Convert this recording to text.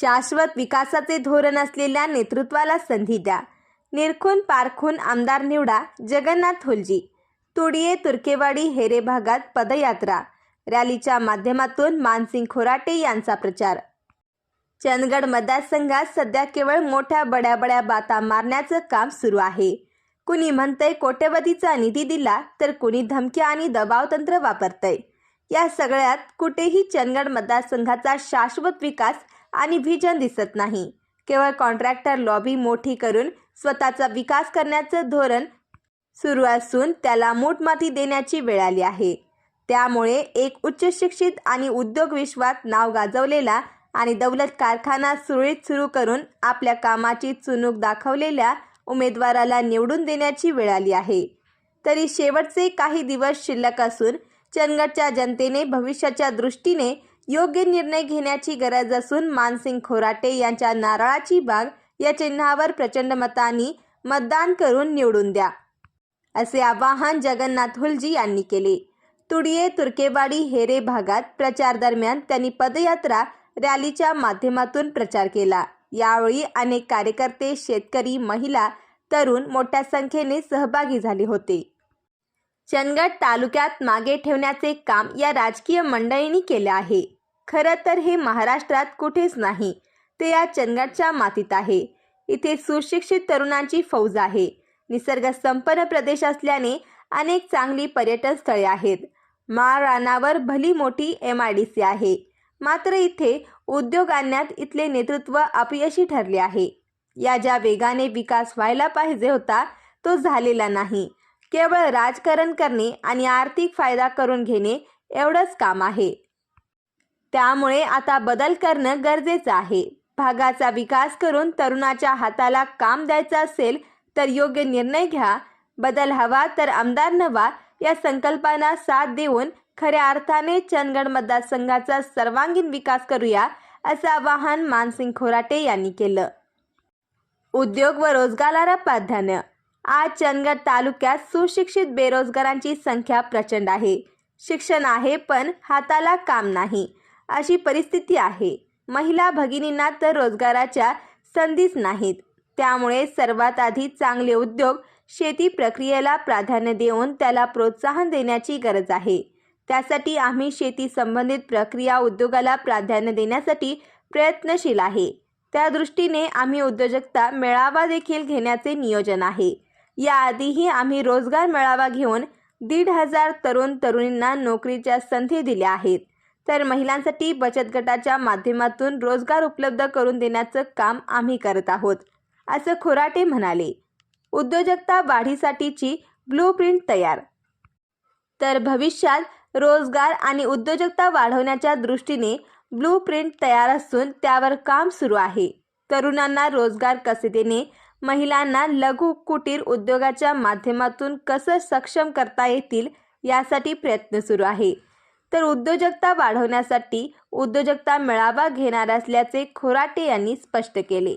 शाश्वत विकासाचे धोरण असलेल्या नेतृत्वाला संधी द्या. निरखून पारखून आमदार निवडा जगन्नाथ होलजी. तुडिये तुर्केवाडी हेरे भागात पदयात्रा. रॅलीच्या माध्यमातून मानसिंग खोराटे यांचा प्रचार. चंदगड मतदारसंघात सध्या केवळ मोठ्या बड्या बड्या बाता मारण्याचं काम सुरू आहे. कुणी म्हणतंय कोट्यवधीचा निधी दिला तर कुणी धमक्या आणि दबाव तंत्र वापरतंय. या सगळ्यात कुठेही चंदगड मतदारसंघाचा शाश्वत विकास आणि व्हिजन दिसत नाही. केवळ कॉन्ट्रॅक्टर लॉबी मोठी करून स्वतःचा विकास करण्याचं धोरण सुरू असून त्याला मूठमाती देण्याची वेळ आली आहे. त्यामुळे एक उच्च शिक्षित आणि उद्योग विश्वात नाव गाजवलेला आणि दौलत कारखाना सुरळीत सुरू करून आपल्या कामाची चुनूक दाखवलेल्या उमेदवाराला निवडून देण्याची वेळ आली आहे. तरी शेवटचे काही दिवस शिल्लक असून चंदगडच्या जनतेने भविष्याच्या दृष्टीने योग्य निर्णय घेण्याची गरज असून मानसिंग खोराटे यांच्या नारळाची बाग या चिन्हावर प्रचंड मतांनी मतदान करून निवडून द्या असे आवाहन जगन्नाथ हुलजी यांनी केले. तुडिये तुर्केवाडी हेरे भागात प्रचार दरम्यान त्यांनी पदयात्रा रॅलीच्या माध्यमातून प्रचार केला. यावेळी अनेक कार्यकर्ते शेतकरी महिला तरुण मोठ्या संख्येने सहभागी झाले होते. चंदगड तालुक्यात मागे ठेवण्याचे काम या राजकीय मंडळींनी केले आहे. खरं तर हे महाराष्ट्रात कुठेच नाही. ते या चंदगडच्या मातीत आहे. इथे सुशिक्षित तरुणांची फौज आहे. निसर्ग संपन्न प्रदेश असल्याने अनेक चांगली पर्यटन स्थळे आहेत. माळरानावर भली मोठी एम आय डी सी आहे. मात्र इथे उद्योग आणण्यात इथले नेतृत्व अपयशी ठरले आहे. या ज्या वेगाने विकास व्हायला पाहिजे होता तो झालेला नाही. केवळ राजकारण करणे आणि आर्थिक फायदा करून घेणे एवढंच काम आहे. त्यामुळे आता बदल करणं गरजेचं आहे. भागाचा विकास करून तरुणाच्या हाताला काम द्यायचं असेल तर योग्य निर्णय घ्या. बदल हवा तर आमदार नवा या संकल्पांना साथ देऊन खऱ्या अर्थाने चंदगड मतदारसंघाचा सर्वांगीण विकास करूया असं आवाहन मानसिंग खोराटे यांनी केलं. उद्योग व रोजगाराला प्राधान्य. आज चंदगड तालुक्यात सुशिक्षित बेरोजगारांची संख्या प्रचंड आहे. शिक्षण आहे पण हाताला काम नाही. अशी परिस्थिती आहे. महिला भगिनींना तर रोजगाराच्या संधीच नाहीत. त्यामुळे सर्वात आधी चांगले उद्योग शेती प्रक्रियेला प्राधान्य देऊन त्याला प्रोत्साहन देण्याची गरज आहे. त्यासाठी आम्ही शेती संबंधित प्रक्रिया उद्योगाला प्राधान्य देण्यासाठी प्रयत्नशील आहे. त्या दृष्टीने आम्ही उद्योजकता मेळावा देखील घेण्याचे नियोजन आहे. याआधीही आम्ही रोजगार मेळावा घेऊन दीड हजार तरुण तरुणींना नोकरीच्या संधी दिल्या आहेत. तर महिलांसाठी बचत गटाच्या माध्यमातून रोजगार उपलब्ध करून देण्याचं काम आम्ही करत आहोत असं खोराटे म्हणाले. उद्योजकता वाढीसाठीची ब्लूप्रिंट तयार. तर भविष्यात रोजगार आणि उद्योजकता वाढवण्याच्या दृष्टीने ब्लूप्रिंट तयार असून त्यावर काम सुरू आहे. तरुणांना रोजगार कसे देणे? महिलांना लघु कुटीर उद्योगाच्या माध्यमातून कसं सक्षम करता येतील यासाठी प्रयत्न सुरू आहे. तर उद्योजकता वाढवण्यासाठी उद्योजकता मेळावा घेणार असल्याचे खोराटे यांनी स्पष्ट केले.